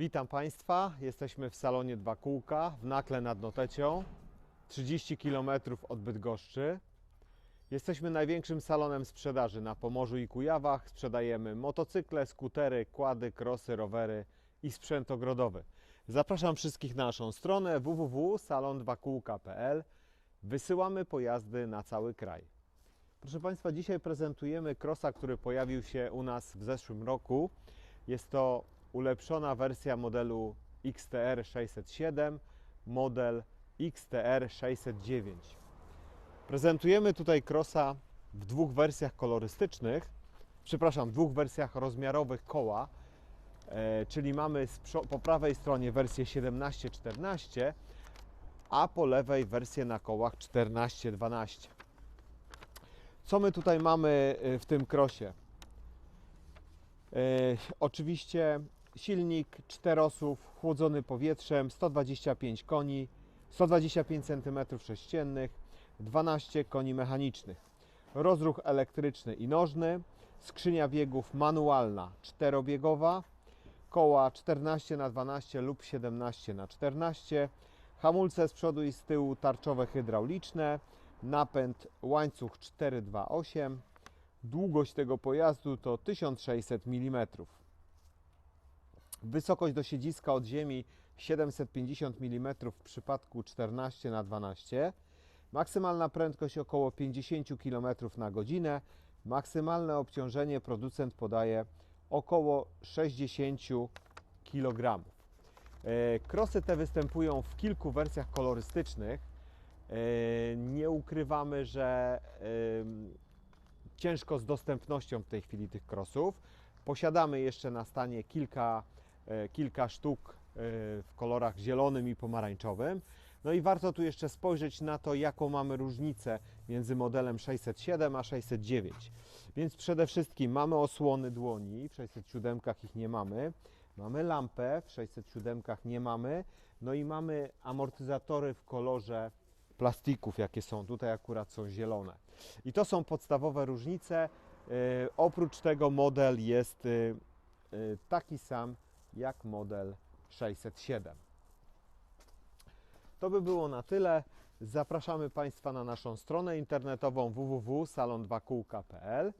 Witam Państwa. Jesteśmy w salonie Dwa Kółka w Nakle nad Notecią, 30 km od Bydgoszczy. Jesteśmy największym salonem sprzedaży na Pomorzu i Kujawach. Sprzedajemy motocykle, skutery, kłady, krosy, rowery i sprzęt ogrodowy. Zapraszam wszystkich na naszą stronę www.salon2kółka.pl. Wysyłamy pojazdy na cały kraj. Proszę Państwa, dzisiaj prezentujemy krosa, który pojawił się u nas w zeszłym roku. Jest to ulepszona wersja modelu XTR 607, model XTR 609. Prezentujemy tutaj krosa w dwóch wersjach kolorystycznych, przepraszam, w dwóch wersjach rozmiarowych koła, e, czyli mamy po prawej stronie wersję 17-14, a po lewej wersję na kołach 14-12. Co my tutaj mamy y, w tym krosie? E, oczywiście silnik czterosów, chłodzony powietrzem, 125 koni, 125 cm3, 12 koni mechanicznych. Rozruch elektryczny i nożny, skrzynia biegów manualna czterobiegowa, koła 14 na 12 lub 17 na 14 hamulce z przodu i z tyłu tarczowe hydrauliczne, napęd łańcuch 428, Długość tego pojazdu to 1600 mm. Wysokość do siedziska od ziemi 750 mm w przypadku 14 na 12 Maksymalna prędkość około 50 km na godzinę. Maksymalne obciążenie producent podaje około 60 kg. E, Krosy te występują w kilku wersjach kolorystycznych. E, Nie ukrywamy, że ciężko z dostępnością w tej chwili tych krosów. Posiadamy jeszcze na stanie kilka, kilka sztuk e, w kolorach zielonym i pomarańczowym. No i warto tu jeszcze spojrzeć na to, jaką mamy różnicę między modelem 607 a 609. Więc przede wszystkim mamy osłony dłoni, w 607 ich nie mamy. Mamy lampę, w 607 nie mamy. No i mamy amortyzatory w kolorze plastików, jakie są. Tutaj akurat są zielone. I to są podstawowe różnice. E, Oprócz tego model jest e, e, taki sam jak model 607. To by było na tyle. Zapraszamy Państwa na naszą stronę internetową www.salon2kółka.pl.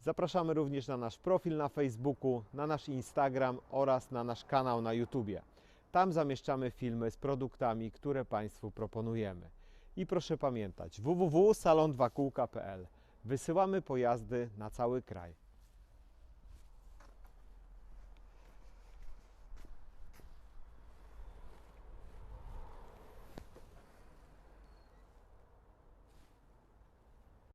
Zapraszamy również na nasz profil na Facebooku, na nasz Instagram oraz na nasz kanał na YouTubie. Tam zamieszczamy filmy z produktami, które Państwu proponujemy. I proszę pamiętać www.salon2kółka.pl. Wysyłamy pojazdy na cały kraj.